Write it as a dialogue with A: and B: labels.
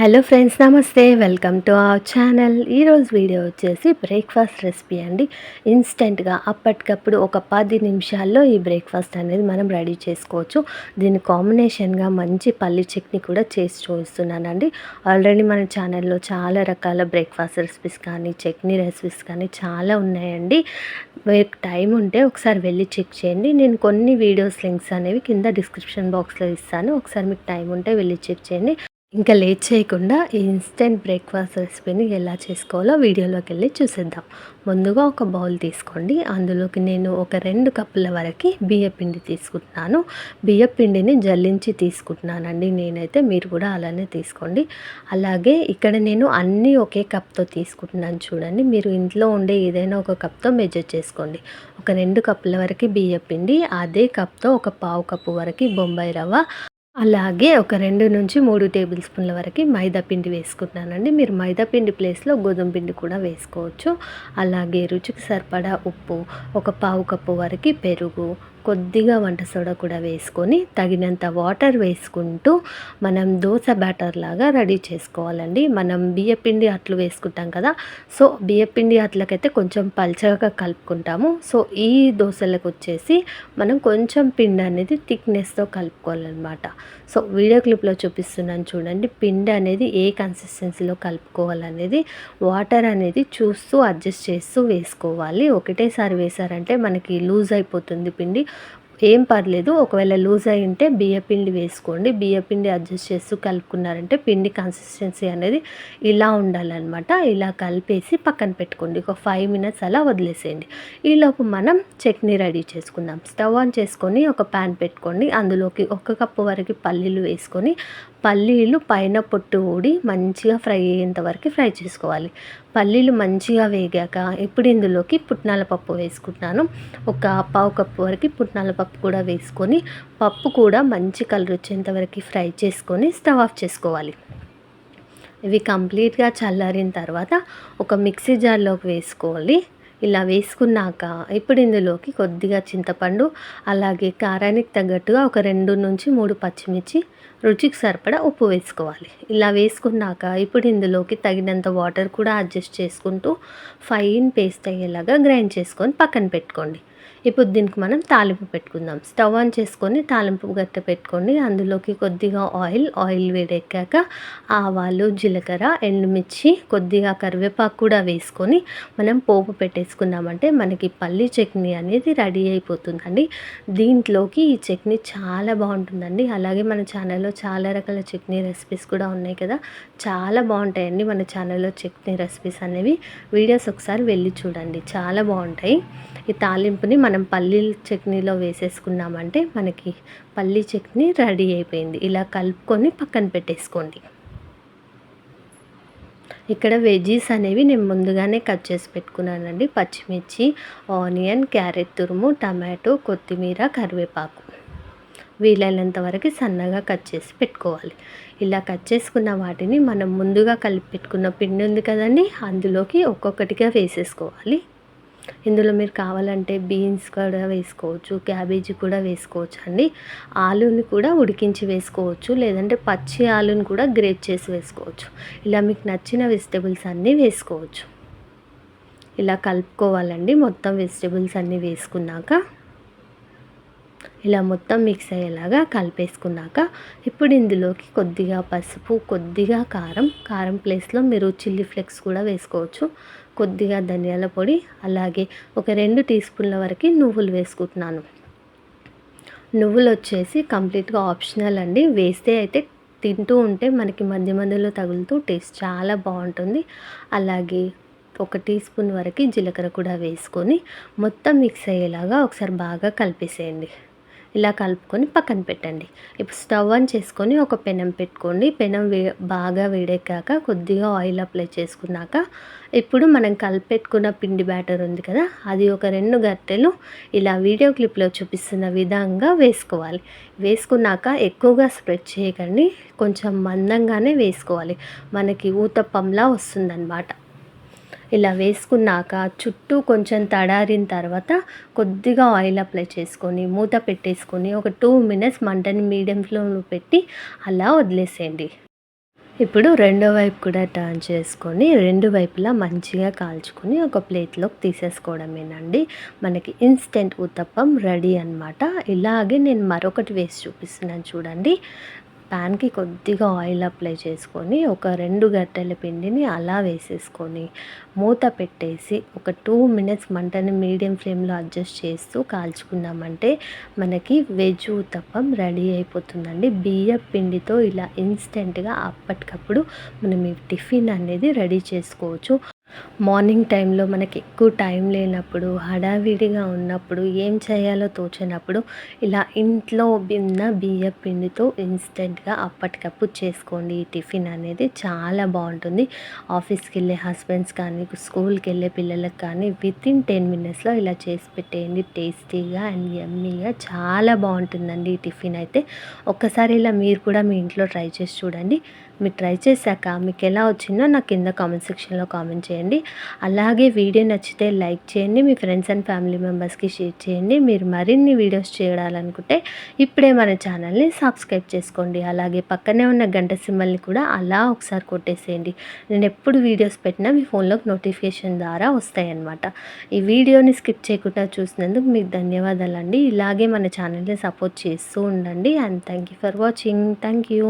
A: Hello friends నమస్తే. Welcome to our channel. ఈరోజు video వచ్చేసి బ్రేక్ఫాస్ట్ రెసిపీ అండి. ఇన్స్టెంట్గా అప్పటికప్పుడు ఒక పది నిమిషాల్లో ఈ బ్రేక్ఫాస్ట్ అనేది మనం రెడీ చేసుకోవచ్చు. దీని కాంబినేషన్గా మంచి పల్లి చట్నీ కూడా చేసి చూస్తున్నానండి. ఆల్రెడీ మన ఛానల్లో చాలా రకాల బ్రేక్ఫాస్ట్ రెసిపీస్ కానీ చట్నీ రెసిపీస్ కానీ చాలా ఉన్నాయండి. మీకు టైం ఉంటే ఒకసారి వెళ్ళి చెక్ చేయండి. నేను కొన్ని వీడియోస్ లింక్స్ అనేవి కింద డిస్క్రిప్షన్ బాక్స్లో ఇస్తాను. ఒకసారి మీకు టైం ఉంటే వెళ్ళి చెక్ చేయండి. ఇంకా లేట్ చేయకుండా ఈ ఇన్స్టెంట్ బ్రేక్ఫాస్ట్ రెసిపీని ఎలా చేసుకోవాలో వీడియోలోకి వెళ్ళి చూసేద్దాం. ముందుగా ఒక బౌల్ తీసుకోండి. అందులోకి నేను ఒక రెండు కప్పుల వరకు బియ్యపిండి తీసుకుంటున్నాను. బియ్యపిండిని జల్లించి తీసుకుంటున్నానండి. నేనైతే మీరు కూడా అలానే తీసుకోండి. అలాగే ఇక్కడ నేను అన్నీ ఒకే కప్తో తీసుకుంటున్నాను చూడండి. మీరు ఇంట్లో ఉండే ఏదైనా ఒక కప్తో మెజర్ చేసుకోండి. ఒక రెండు కప్పుల వరకు బియ్యపిండి అదే కప్తో ఒక పావు కప్పు వరకు బొంబాయి రవ్వ అలాగే ఒక రెండు నుంచి మూడు టేబుల్ స్పూన్ల వరకు మైదా పిండి వేసుకుంటున్నానండి మీరు మైదా పిండి ప్లేస్లో గోధుమ పిండి కూడా వేసుకోవచ్చు. అలాగే రుచికి సరిపడా ఉప్పు ఒక పావు కప్పు వరకు పెరుగు కొద్దిగా వంట సోడా కూడా వేసుకొని తగినంత వాటర్ వేసుకుంటూ మనం దోశ బ్యాటర్ లాగా రెడీ చేసుకోవాలండి. మనం బియ్యపిండి అట్లు వేసుకుంటాం కదా సో బియ్యపిండి అట్లకైతే కొంచెం పల్చగా కలుపుకుంటాము. సో ఈ దోశలకు వచ్చేసి మనం కొంచెం పిండి అనేది థిక్నెస్తో కలుపుకోవాలన్నమాట. సో వీడియో క్లిప్లో చూపిస్తున్నాను చూడండి పిండి అనేది ఏ కన్సిస్టెన్సీలో కలుపుకోవాలనేది వాటర్ అనేది చూస్తూ అడ్జస్ట్ చేస్తూ వేసుకోవాలి. ఒకటేసారి వేసారంటే మనకి లూజ్ అయిపోతుంది పిండి. ఏం పర్లేదు ఒకవేళ లూజ్ అయి ఉంటే బియ్యపిండి వేసుకోండి. బియ్యపిండి అడ్జస్ట్ చేస్తూ కలుపుకున్నారంటే పిండి కన్సిస్టెన్సీ అనేది ఇలా ఉండాలన్నమాట. ఇలా కలిపేసి పక్కన పెట్టుకోండి. ఒక ఫైవ్ మినిట్స్ అలా వదిలేసేయండి. ఈలోపు మనం చట్నీ రెడీ చేసుకుందాం. స్టవ్ ఆన్ చేసుకొని ఒక ప్యాన్ పెట్టుకోండి. అందులోకి ఒక కప్పు వరకు పల్లీలు వేసుకొని పల్లీలు పైన పొట్టు ఊడి మంచిగా ఫ్రై అయ్యేంత వరకు ఫ్రై చేసుకోవాలి. పల్లీలు మంచిగా వేగాక ఇప్పుడు ఇందులోకి పుట్నాల పప్పు వేసుకుంటున్నాను. ఒక పావు కప్పు వరకు పుట్నాల పప్పు కూడా వేసుకొని పప్పు కూడా మంచి కలర్ వచ్చేంత వరకు ఫ్రై చేసుకొని స్టవ్ ఆఫ్ చేసుకోవాలి. ఇవి కంప్లీట్గా చల్లారిన తర్వాత ఒక మిక్సీ జార్లోకి వేసుకోవాలి. ఇలా వేసుకున్నాక ఇప్పుడు ఇందులోకి కొద్దిగా చింతపండు అలాగే కారానికి తగ్గట్టుగా ఒక రెండు నుంచి మూడు పచ్చిమిర్చి రుచికి సరిపడా ఉప్పు వేసుకోవాలి. ఇలా వేసుకున్నాక ఇప్పుడు ఇందులోకి తగినంత వాటర్ కూడా అడ్జస్ట్ చేసుకుంటూ ఫైన్ పేస్ట్ అయ్యేలాగా గ్రైండ్ చేసుకొని పక్కన పెట్టుకోండి. ఇప్పుడు దీనికి మనం తాలింపు పెట్టుకుందాం. స్టవ్ ఆన్ చేసుకొని తాలింపు గట్ట పెట్టుకోండి. అందులోకి కొద్దిగా ఆయిల్ ఆయిల్ వేడెక్కాక ఆవాలు జీలకర్ర ఎండుమిర్చి కొద్దిగా కరివేపాకు కూడా వేసుకొని మనం పోపు పెట్టేసుకున్నామంటే మనకి పల్లి చట్నీ అనేది రెడీ అయిపోతుందండి. దీంట్లోకి ఈ చట్నీ చాలా బాగుంటుందండి. అలాగే మన ఛానల్లో చాలా రకాల చట్నీ రెసిపీస్ కూడా ఉన్నాయి కదా. చాలా బాగుంటాయండి మన ఛానల్లో చట్నీ రెసిపీస్ అనేవి. వీడియోస్ ఒకసారి వెళ్ళి చూడండి. చాలా బాగుంటాయి. ఈ తాలింపుని మనం పల్లీ చట్నీలో వేసేసుకున్నామంటే మనకి పల్లీ చట్నీ రెడీ అయిపోయింది. ఇలా కలుపుకొని పక్కన పెట్టేసుకోండి. ఇక్కడ వెజీస్ అనేవి నేను ముందుగానే కట్ చేసి పెట్టుకున్నానండి. పచ్చిమిర్చి ఆనియన్ క్యారెట్ తురుము టమాటో కొత్తిమీర కరివేపాకు. వీలైనంత వరకు సన్నగా కట్ చేసి పెట్టుకోవాలి. ఇలా కట్ చేసుకున్న వాటిని మనం ముందుగా కలిపి పెట్టుకున్న పిండి ఉంది కదండి అందులోకి ఒక్కొక్కటిగా వేసేసుకోవాలి. ఇందులో మీరు కావాలంటే బీన్స్ కూడా వేసుకోవచ్చు క్యాబేజీ కూడా వేసుకోవచ్చు అండి ఆలూని కూడా ఉడికించి వేసుకోవచ్చు లేదంటే పచ్చి ఆలుని కూడా గ్రేట్ చేసి వేసుకోవచ్చు. ఇలా మీకు నచ్చిన వెజిటేబుల్స్ అన్నీ వేసుకోవచ్చు. ఇలా కలుపుకోవాలండి మొత్తం వెజిటేబుల్స్ అన్నీ వేసుకున్నాక. ఇలా మొత్తం మిక్స్ అయ్యేలాగా కలిపేసుకున్నాక ఇప్పుడు ఇందులోకి కొద్దిగా పసుపు కొద్దిగా కారం. కారం ప్లేస్లో మీరు చిల్లీ ఫ్లేక్స్ కూడా వేసుకోవచ్చు. కొద్దిగా ధనియాల పొడి అలాగే ఒక రెండు టీ స్పూన్ల వరకు నువ్వులు వేసుకుంటున్నాను. నువ్వులు వచ్చేసి కంప్లీట్గా ఆప్షనల్ అండి. వేస్తే అయితే తింటూ ఉంటే మనకి మధ్య మధ్యలో తగులుతూ టేస్ట్ చాలా బాగుంటుంది. అలాగే ఒక టీ స్పూన్ వరకు జీలకర్ర కూడా వేసుకొని మొత్తం మిక్స్ అయ్యేలాగా ఒకసారి బాగా కలిపేసేయండి. ఇలా కలుపుకొని పక్కన పెట్టండి. ఇప్పుడు స్టవ్ ఆన్ చేసుకొని ఒక పెనం పెట్టుకోండి. పెనం వే బాగా వేడెక్కాక కొద్దిగా ఆయిల్ అప్లై చేసుకున్నాక ఇప్పుడు మనం కలిపెట్టుకున్న పిండి బ్యాటర్ ఉంది కదా అది ఒక రెండు గట్టెలు ఇలా వీడియో క్లిప్లో చూపిస్తున్న విధంగా వేసుకోవాలి. వేసుకున్నాక ఎక్కువగా స్ప్రెడ్ చేయకండి. కొంచెం మందంగానే వేసుకోవాలి. మనకి ఊతప్పంలా వస్తుందన్నమాట. ఇలా వేసుకున్నాక చుట్టూ కొంచెం తడారిన తర్వాత కొద్దిగా ఆయిల్ అప్లై చేసుకొని మూత పెట్టేసుకొని ఒక టూ మినిట్స్ మంటని మీడియం ఫ్లేమ్లో పెట్టి అలా వదిలేసేయండి. ఇప్పుడు రెండో వైపు కూడా టర్న్ చేసుకొని రెండు వైపులా మంచిగా కాల్చుకొని ఒక ప్లేట్లోకి తీసేసుకోవడమేనండి. మనకి ఇన్స్టెంట్ ఉత్తప్పం రెడీ అనమాట ఇలాగే నేను మరొకటి వేసి చూపిస్తున్నాను చూడండి. ప్యాన్కి కొద్దిగా ఆయిల్ అప్లై చేసుకొని ఒక రెండు గట్టెల పిండిని అలా వేసేసుకొని మూత పెట్టేసి ఒక టూ మినిట్స్ మంటని మీడియం ఫ్లేమ్లో అడ్జస్ట్ చేస్తూ కాల్చుకున్నామంటే మనకి వెజ్ ఉత్తప్పం రెడీ అయిపోతుందండి. బియ్య పిండితో ఇలా ఇన్స్టెంట్గా అప్పటికప్పుడు మనం ఈ టిఫిన్ అనేది రెడీ చేసుకోవచ్చు. మార్నింగ్ టైంలో మనకి ఎక్కువ టైం లేనప్పుడు హడావిడిగా ఉన్నప్పుడు ఏం చేయాలో తోచినప్పుడు ఇలా ఇంట్లో ఉన్న బియ్య పిండితో ఇన్స్టెంట్గా అప్పటికప్పుడు చేసుకోండి. ఈ టిఫిన్ అనేది చాలా బాగుంటుంది. ఆఫీస్కి వెళ్ళే హస్బెండ్స్ కానీ స్కూల్కి వెళ్ళే పిల్లలకు కానీ విత్ ఇన్ టెన్ మినిట్స్లో ఇలా చేసి పెట్టేయండి. టేస్టీగా అండ్ ఎమ్మీగా చాలా బాగుంటుందండి ఈ టిఫిన్ అయితే. ఒక్కసారి ఇలా మీరు కూడా మీ ఇంట్లో ట్రై చేసి చూడండి. మీరు ట్రై చేశాక మీకు ఎలా వచ్చిందో నాకు కింద కామెంట్ సెక్షన్లో కామెంట్ చేయండి. అలాగే వీడియో నచ్చితే లైక్ చేయండి మీ ఫ్రెండ్స్ అండ్ ఫ్యామిలీ మెంబర్స్కి షేర్ చేయండి. మీరు మరిన్ని వీడియోస్ చేయాలనుకుంటే ఇప్పుడే మన ఛానల్ని సబ్స్క్రైబ్ చేసుకోండి. అలాగే పక్కనే ఉన్న గంట సింబల్ని కూడా అలా ఒకసారి కొట్టేసేయండి. నేను ఎప్పుడు వీడియోస్ పెట్టినా మీ ఫోన్లోకి నోటిఫికేషన్ ద్వారా వస్తాయన్నమాట. ఈ వీడియోని స్కిప్ చేయకుండా చూసినందుకు మీకు ధన్యవాదాలండి. ఇలాగే మన ఛానల్ని సపోర్ట్ చేస్తూ ఉండండి. And thank you for watching. Thank you.